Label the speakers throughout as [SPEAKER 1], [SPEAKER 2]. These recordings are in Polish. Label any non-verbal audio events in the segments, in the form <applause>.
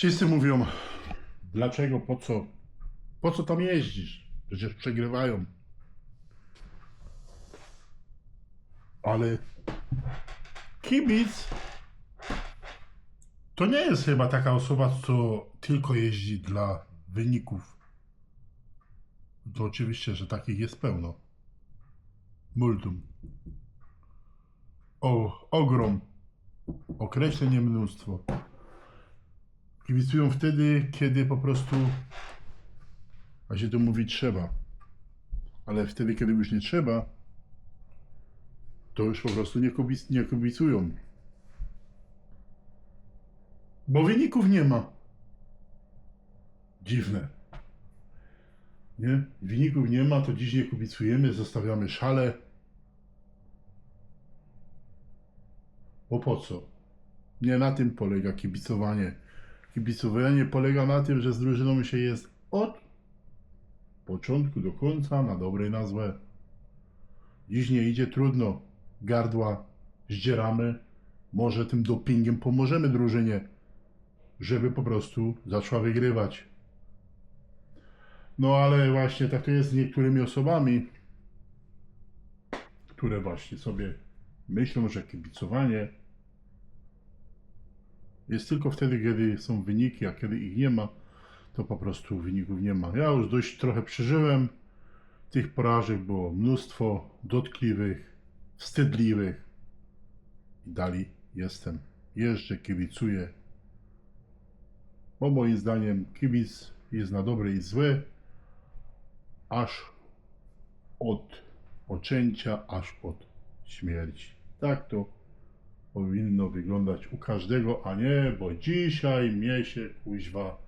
[SPEAKER 1] Wszyscy mówią, dlaczego, po co, po co tam jeździsz? Przecież przegrywają. Ale kibic to nie jest chyba taka osoba, co tylko jeździ dla wyników. To oczywiście, że takich jest pełno. Multum. O, ogrom. Określenie mnóstwo. Kibicują wtedy, kiedy po prostu, a się to mówi trzeba. Ale wtedy, kiedy już nie trzeba, to już po prostu nie, kubic, nie kibicują. Bo wyników nie ma. Dziwne. Nie? Wyników nie ma, to dziś nie kibicujemy, zostawiamy szale. Bo po co? Nie na tym polega kibicowanie. Kibicowanie polega na tym, że z drużyną się jest od początku do końca na dobre na złe. Dziś nie idzie trudno. Gardła zdzieramy. Może tym dopingiem pomożemy drużynie, żeby po prostu zaczęła wygrywać. No ale właśnie tak to jest z niektórymi osobami, które właśnie sobie myślą, że kibicowanie jest tylko wtedy, kiedy są wyniki, a kiedy ich nie ma, to po prostu wyników nie ma. Ja już dość trochę przeżyłem. Tych porażek było mnóstwo dotkliwych, wstydliwych. I dalej jestem. Jeżdżę, kibicuję. Bo moim zdaniem kibic jest na dobre i złe, aż od poczęcia, aż od śmierci. Tak to powinno wyglądać u każdego, a nie, bo dzisiaj mnie się kuźwa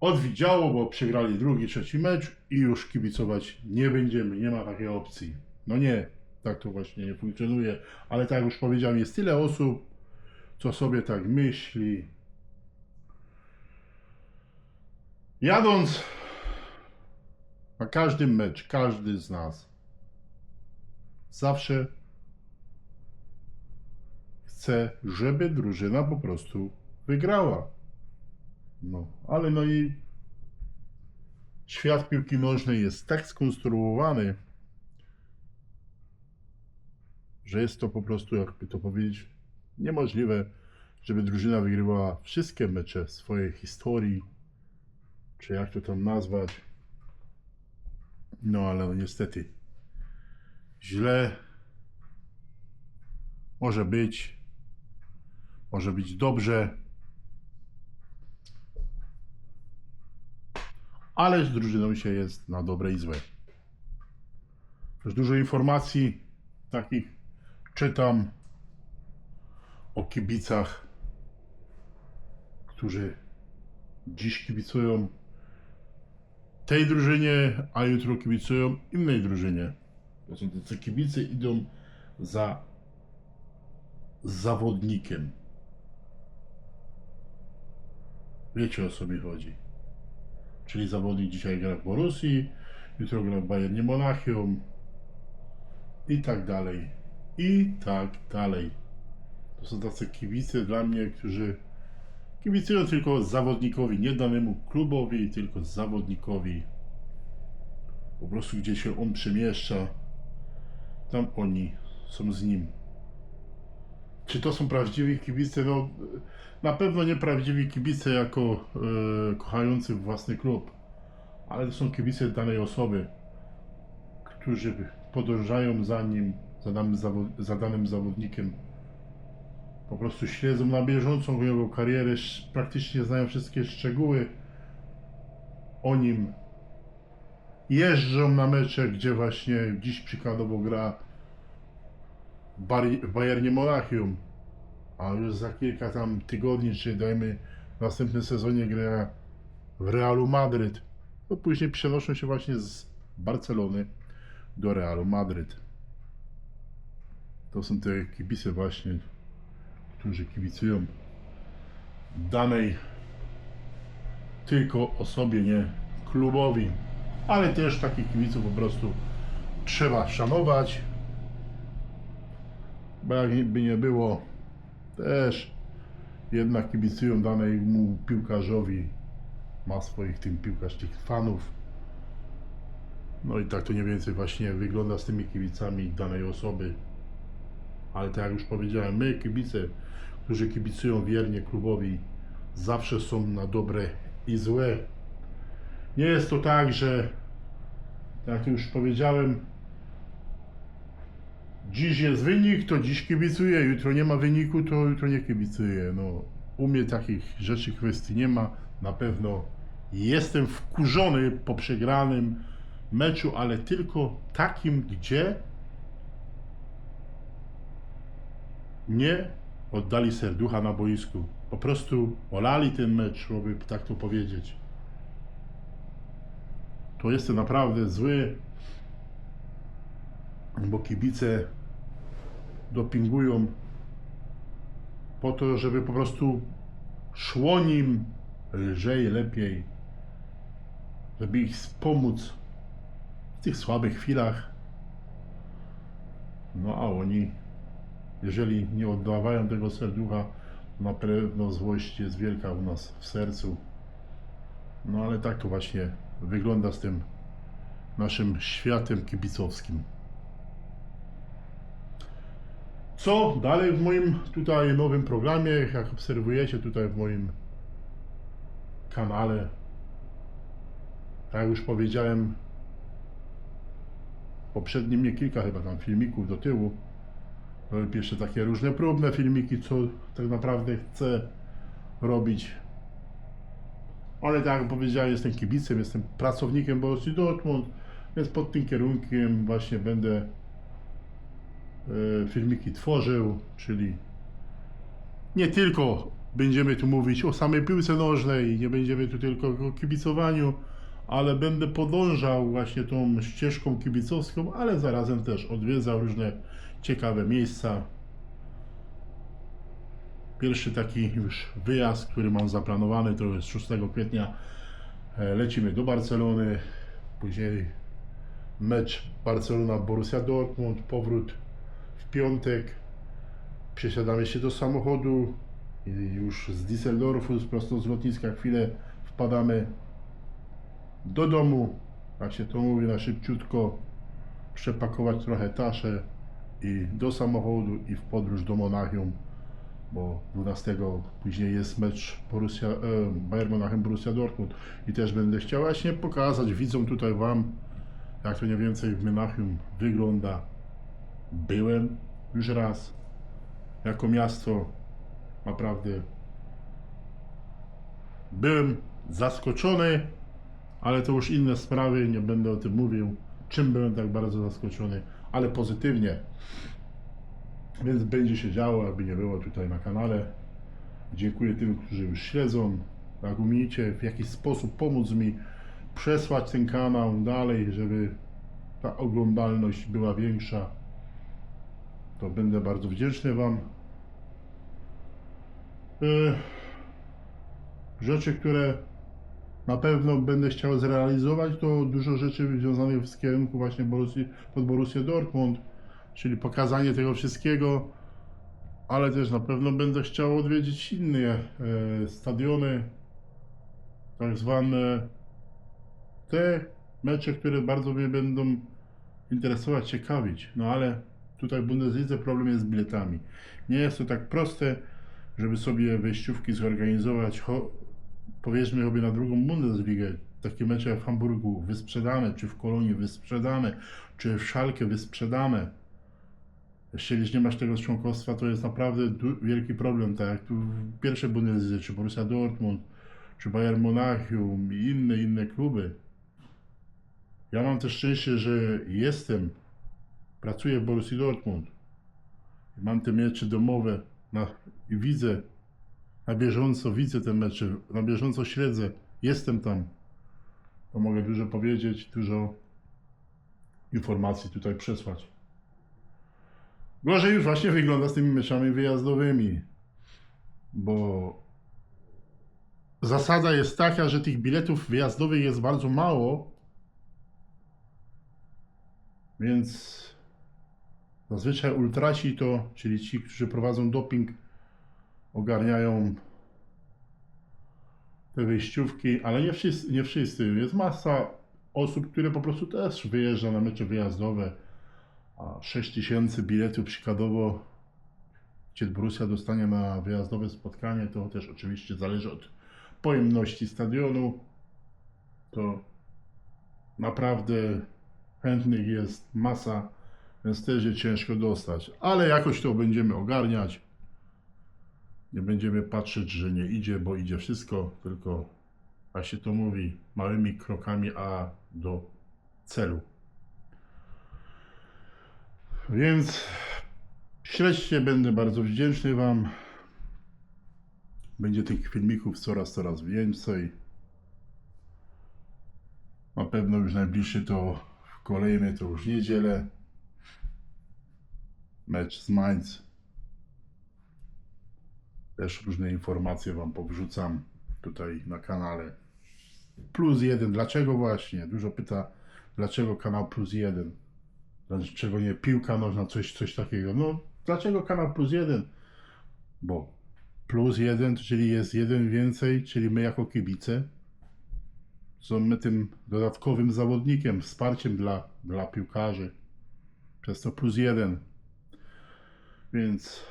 [SPEAKER 1] odwidziało, bo przegrali drugi, trzeci mecz i już kibicować nie będziemy, nie ma takiej opcji. No nie, tak to właśnie nie funkcjonuje, ale tak jak już powiedziałem, jest tyle osób, co sobie tak myśli. Jadąc na każdy mecz, każdy z nas zawsze chce, żeby drużyna po prostu wygrała. No, ale no i świat piłki nożnej jest tak skonstruowany, że jest to po prostu, jakby to powiedzieć, niemożliwe, żeby drużyna wygrywała wszystkie mecze swojej historii, czy jak to tam nazwać. No ale no niestety źle może być, może być dobrze, ale z drużyną się jest na dobre i złe. Też dużo informacji takich czytam o kibicach, którzy dziś kibicują tej drużynie, a jutro kibicują innej drużynie. To są tacy kibice idą za zawodnikiem. Wiecie o co mi chodzi. Czyli zawodnik dzisiaj gra w Borussii, jutro gra w Bayernie Monachium i tak dalej. I tak dalej. To są tacy kibice dla mnie, którzy kibicują tylko zawodnikowi, nie danemu klubowi, tylko zawodnikowi. Po prostu gdzie się on przemieszcza, tam oni są z nim. Czy to są prawdziwi kibice? No, na pewno nie prawdziwi kibice jako e, kochający własny klub, ale to są kibice danej osoby, którzy podążają za nim, za danym, za danym zawodnikiem. Po prostu śledzą na bieżąco jego karierę, praktycznie znają wszystkie szczegóły o nim. Jeżdżą na mecze, gdzie właśnie dziś przykładowo gra W Bayernie Monachium, a już za kilka tam tygodni, czy dajmy w następnym sezonie gra w Realu Madryt, to później przenoszą się właśnie z Barcelony do Realu Madryt. To są te kibice właśnie, którzy kibicują danej tylko osobie, nie klubowi, ale też takich kibiców po prostu trzeba szanować, bo jakby nie było, też jednak kibicują danemu piłkarzowi, ma swoich tym piłkarz, tych fanów. No i tak to mniej więcej właśnie wygląda z tymi kibicami danej osoby. Ale tak jak już powiedziałem, my kibice, którzy kibicują wiernie klubowi, zawsze są na dobre i złe. Nie jest to tak, że jak już powiedziałem, dziś jest wynik, to dziś kibicuję, jutro nie ma wyniku, to jutro nie kibicuję. No, u mnie takich rzeczy, kwestii nie ma. Na pewno jestem wkurzony po przegranym meczu, ale tylko takim, gdzie nie oddali serducha na boisku. Po prostu olali ten mecz, żeby tak to powiedzieć. To jestem naprawdę zły, bo kibice dopingują po to, żeby po prostu szło nim lżej, lepiej, żeby ich wspomóc w tych słabych chwilach. No a oni, jeżeli nie oddawają tego serducha, na pewno złość jest wielka u nas w sercu. No ale tak to właśnie wygląda z tym naszym światem kibicowskim. Co dalej w moim tutaj nowym programie, jak obserwujecie tutaj w moim kanale, tak jak już powiedziałem, poprzednie mnie kilka chyba tam filmików do tyłu, jeszcze takie różne próbne filmiki, co tak naprawdę chcę robić. Ale tak jak powiedziałem, jestem kibicem, jestem pracownikiem Borussii Dortmund, więc pod tym kierunkiem właśnie będę filmiki tworzył, czyli nie tylko będziemy tu mówić o samej piłce nożnej, nie będziemy tu tylko o kibicowaniu, ale będę podążał właśnie tą ścieżką kibicowską, ale zarazem też odwiedzał różne ciekawe miejsca. Pierwszy taki już wyjazd, który mam zaplanowany, to jest 6 kwietnia. E, Lecimy do Barcelony, później mecz Barcelona-Borussia Dortmund, powrót piątek. Przesiadamy się do samochodu i już z Düsseldorfu, prosto z lotniska, chwilę wpadamy do domu, jak się to mówi na szybciutko, przepakować trochę taszę i do samochodu i w podróż do Monachium, bo 12 później jest mecz Borussia, e, Bayern Monachium Borussia Dortmund i też będę chciał właśnie pokazać widzom tutaj Wam, jak to mniej więcej w Monachium wygląda. Byłem już raz, jako miasto naprawdę byłem zaskoczony, ale to już inne sprawy, nie będę o tym mówił, czym byłem tak bardzo zaskoczony, ale pozytywnie. Więc będzie się działo, aby nie było tutaj na kanale. Dziękuję tym, którzy już śledzą. Jak umiecie w jakiś sposób pomóc mi przesłać ten kanał dalej, żeby ta oglądalność była większa, to będę bardzo wdzięczny Wam. Yy, Rzeczy, które na pewno będę chciał zrealizować, to dużo rzeczy związanych z kierunku właśnie pod Borussię Dortmund, czyli pokazanie tego wszystkiego, ale też na pewno będę chciał odwiedzić inne e, stadiony, tak zwane te mecze, które bardzo mnie będą interesować, ciekawić. No ale tutaj w Bundeslidze problem jest z biletami. Nie jest to tak proste, żeby sobie wejściówki zorganizować, cho, powiedzmy sobie na drugą Bundesligę, takie mecze w Hamburgu wysprzedane, czy w Kolonii wysprzedane, czy w Szalkę wysprzedane. Jeśli nie masz tego członkostwa, to jest naprawdę wielki problem, tak jak tu w pierwszej Bundeslidze, czy Borussia Dortmund, czy Bayern Monachium i inne, inne kluby. Ja mam też szczęście, że jestem, pracuję w Borussii Dortmund. Mam te mecze domowe na, i widzę na bieżąco, widzę te mecze, na bieżąco śledzę, jestem tam. To mogę dużo powiedzieć, dużo informacji tutaj przesłać. Gorzej już właśnie wygląda z tymi meczami wyjazdowymi, bo zasada jest taka, że tych biletów wyjazdowych jest bardzo mało, więc zazwyczaj ultrasi to, czyli ci, którzy prowadzą doping, ogarniają te wyjściówki, ale nie wszyscy, nie wszyscy. Jest masa osób, które po prostu też wyjeżdża na mecze wyjazdowe. A 6 tysięcy biletów przykładowo, gdzie Borussia dostanie na wyjazdowe spotkanie, to też oczywiście zależy od pojemności stadionu. To naprawdę chętnych jest masa, więc też jest ciężko dostać. Ale jakoś to będziemy ogarniać. Nie będziemy patrzeć, że nie idzie, bo idzie wszystko, tylko jak się to mówi, małymi krokami, a do celu. Więc śledźcie, będę bardzo wdzięczny Wam. Będzie tych filmików coraz, coraz więcej. Na pewno już najbliższy to kolejny to już niedzielę. Mecz z Mainz. Też różne informacje Wam powrzucam tutaj na kanale. Plus jeden. Dlaczego właśnie? Dużo pyta, dlaczego kanał plus jeden? Dlaczego nie piłka nożna, coś, coś takiego? No, dlaczego kanał plus jeden? Bo plus jeden, czyli jest jeden więcej, czyli my jako kibice są tym dodatkowym zawodnikiem, wsparciem dla, dla piłkarzy. Przez to plus jeden. Więc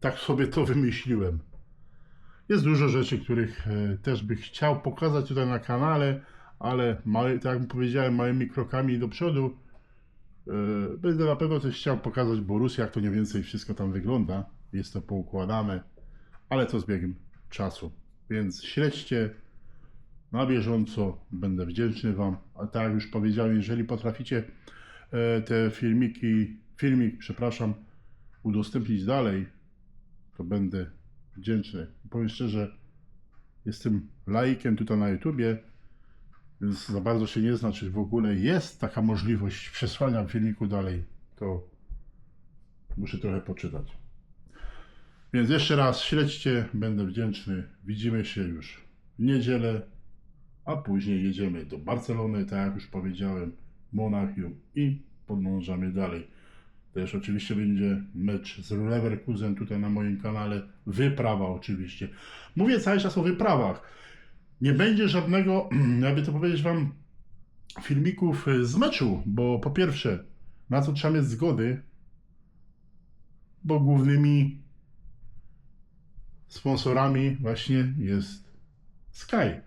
[SPEAKER 1] tak sobie to wymyśliłem. Jest dużo rzeczy, których e, też bych chciał pokazać tutaj na kanale, ale tak jak powiedziałem, małymi krokami do przodu. E, Będę na pewno też chciał pokazać Borussia, jak to mniej więcej wszystko tam wygląda. Jest to poukładane, ale to z biegiem czasu. Więc śledźcie na bieżąco, będę wdzięczny Wam. A tak jak już powiedziałem, jeżeli potraficie e, te filmiki, filmik, przepraszam, udostępnić dalej, to będę wdzięczny. Powiem szczerze, jestem laikiem tutaj na YouTubie, więc za bardzo się nie zna, czy w ogóle jest taka możliwość przesłania filmiku dalej. To muszę trochę poczytać. Więc jeszcze raz śledźcie, będę wdzięczny. Widzimy się już w niedzielę, a później jedziemy do Barcelony, tak jak już powiedziałem, Monachium i podążamy dalej. Też oczywiście będzie mecz z Leverkusen tutaj na moim kanale. Wyprawa oczywiście. Mówię cały czas o wyprawach. Nie będzie żadnego, <clears throat> jakby to powiedzieć wam, filmików z meczu, bo po pierwsze, na co trzeba mieć zgody, bo głównymi sponsorami właśnie jest Sky.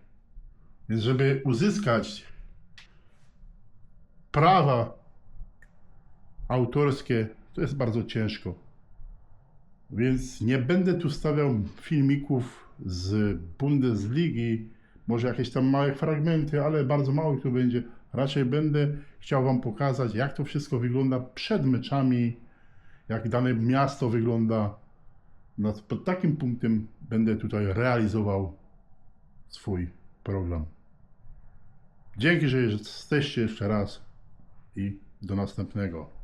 [SPEAKER 1] Więc żeby uzyskać prawa autorskie, to jest bardzo ciężko. Więc nie będę tu stawiał filmików z Bundesligi, może jakieś tam małe fragmenty, ale bardzo mało tu będzie. Raczej będę chciał Wam pokazać, jak to wszystko wygląda przed meczami, jak dane miasto wygląda. No, pod takim punktem będę tutaj realizował swój program. Dzięki, że jesteście jeszcze raz i do następnego.